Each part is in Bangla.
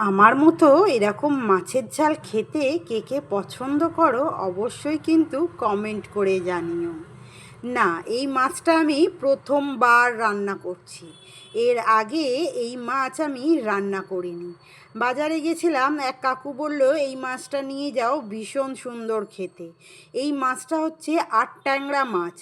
আমার মতো এরকম মাছের ঝাল খেতে কে কে পছন্দ করো অবশ্যই কিন্তু কমেন্ট করে জানিও। না, এই মাছটা আমি প্রথমবার রান্না করছি। এর আগে এই মাছ আমি রান্না করিনি। বাজারে গেছিলাম, এক কাকু বলল, এই মাছটা নিয়ে যাও, ভীষণ সুন্দর খেতে। এই মাছটা হচ্ছে আট ট্যাংরা মাছ।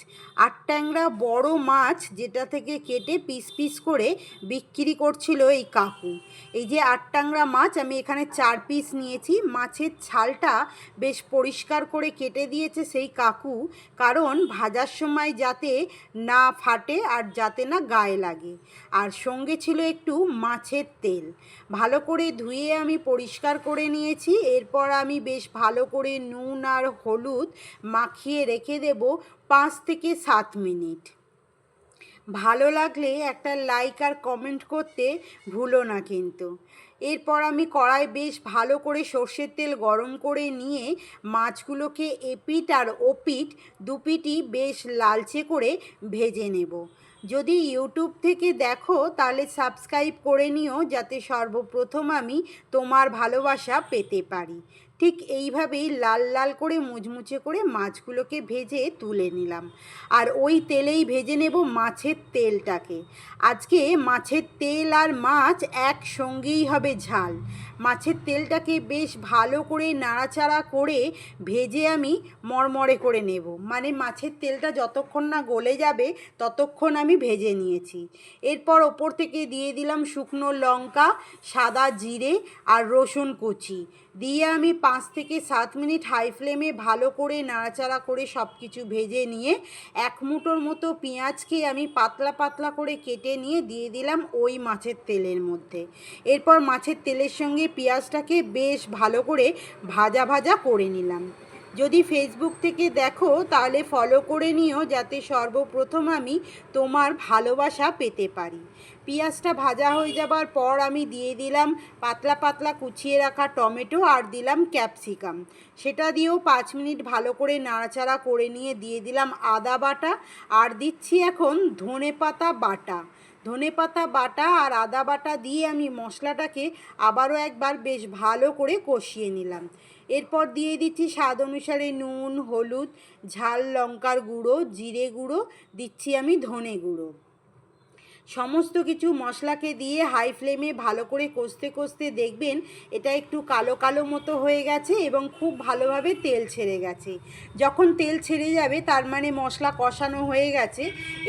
আট ট্যাংরা বড় মাছ যেটা থেকে কেটে পিস পিস করে বিক্রি করছিল এই কাকু। এই যে আট ট্যাংরা মাছ, আমি এখানে চার পিস নিয়েছি। মাছের ছালটা বেশ পরিষ্কার করে কেটে দিয়েছে সেই কাকু, কারণ ভাজার সময় যাতে না ফাটে আর যাতে না গায়ে লাগে। আর সঙ্গে ছিল একটু মাছের তেল। ভালো করে ধুয়ে আমি পরিষ্কার করে নিয়েছি। এরপর আমি বেশ ভালো করে নুন আর হলুদ মাখিয়ে রেখে দেব পাঁচ থেকে সাত মিনিট। ভালো লাগলে একটা লাইক আর কমেন্ট করতে ভুলো না কিন্তু। এরপর আমি কড়াই বেশ ভালো করে সর্ষের তেল গরম করে নিয়ে মাছগুলোকে এপিট আর ওপিট দুপিটি বেশ লালচে করে ভেজে নেব। যদি ইউটিউব থেকে দেখো, তাহলে সাবস্ক্রাইব করে নিও, যাতে সর্বপ্রথম আমি তোমার ভালোবাসা পেতে পারি। ঠিক এইভাবেই লাল লাল করে মুচমুচে করে মাছগুলোকে ভেজে তুলে নিলাম। আর ওই তেলেই ভেজে নেব মাছের তেলটাকে। আজকে মাছের তেল আর মাছ একসঙ্গেই হবে ঝাল। মাছের তেলটাকে বেশ ভালো করে নাড়াচাড়া করে ভেজে আমি মরমরে করে নেব। মানে মাছের তেলটা যতক্ষণ না গলে যাবে, ততক্ষণ আমি ভেজে নিয়েছি। এরপর ওপর থেকে দিয়ে দিলাম শুকনো লঙ্কা, সাদা জিরে আর রসুন কুচি। দিয়ে আমি পাঁচ থেকে সাত মিনিট হাই ফ্লেমে ভালো করে নাড়াচাড়া করে সব কিছু ভেজে নিয়ে এক মুঠোর মতো পেঁয়াজকে আমি পাতলা পাতলা করে কেটে নিয়ে দিয়ে দিলাম ওই মাছের তেলের মধ্যে। এরপর মাছের তেলের সঙ্গে পেঁয়াজটাকে বেশ ভালো করে ভাজা ভাজা করে নিলাম। যদি ফেসবুক থেকে দেখো, তাহলে ফলো করে নিও, যাতে সর্বপ্রথম আমি তোমার ভালোবাসা পেতে পারি। পেঁয়াজটা ভাজা হয়ে যাবার পর আমি দিয়ে দিলাম পাতলা পাতলা কুচিয়ে রাখা টমেটো আর দিলাম ক্যাপসিকাম। সেটা দিয়েও পাঁচ মিনিট ভালো করে নাড়াচাড়া করে নিয়ে দিয়ে দিলাম আদা বাটা। আর দিচ্ছি এখন ধনে পাতা বাটা। ধনে পাতা বাটা আর আদা বাটা দিয়ে আমি মশলাটাকে আবারও একবার বেশ ভালো করে কষিয়ে নিলাম। এরপর দিয়ে দিচ্ছি স্বাদ অনুসারে নুন, হলুদ, ঝাল লঙ্কার গুঁড়ো, জিরে গুঁড়ো, দিচ্ছি আমি ধনে গুঁড়ো। সমস্ত কিছু মশলাকে দিয়ে হাই ফ্লেমে ভালো করে কষতে কষতে দেখবেন এটা একটু কালো কালো মতো হয়ে গেছে এবং খুব ভালোভাবে তেল ছেড়ে গেছে। যখন তেল ছেড়ে যাবে, তার মানে মশলা কষানো হয়ে গেছে,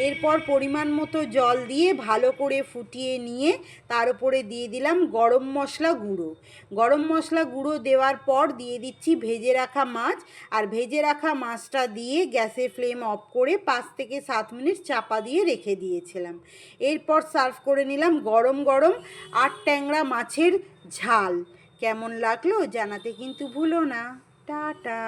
এরপর পরিমাণ মতো জল দিয়ে ভালো করে ফুটিয়ে নিয়ে তার উপরে দিয়ে দিলাম গরম মশলা গুঁড়ো। গরম মশলা গুঁড়ো দেওয়ার পর দিয়ে দিচ্ছি ভেজে রাখা মাছ, আর ভেজে রাখা মাছটা দিয়ে গ্যাসে ফ্লেম অফ করে পাঁচ থেকে সাত মিনিট চাপা দিয়ে রেখে দিয়েছিলাম। এরপর সার্ভ করে নিলাম গরম গরম আর ট্যাংরা মাছের ঝাল। কেমন লাগল জানাতে কিন্তু ভুলো না। টাটা।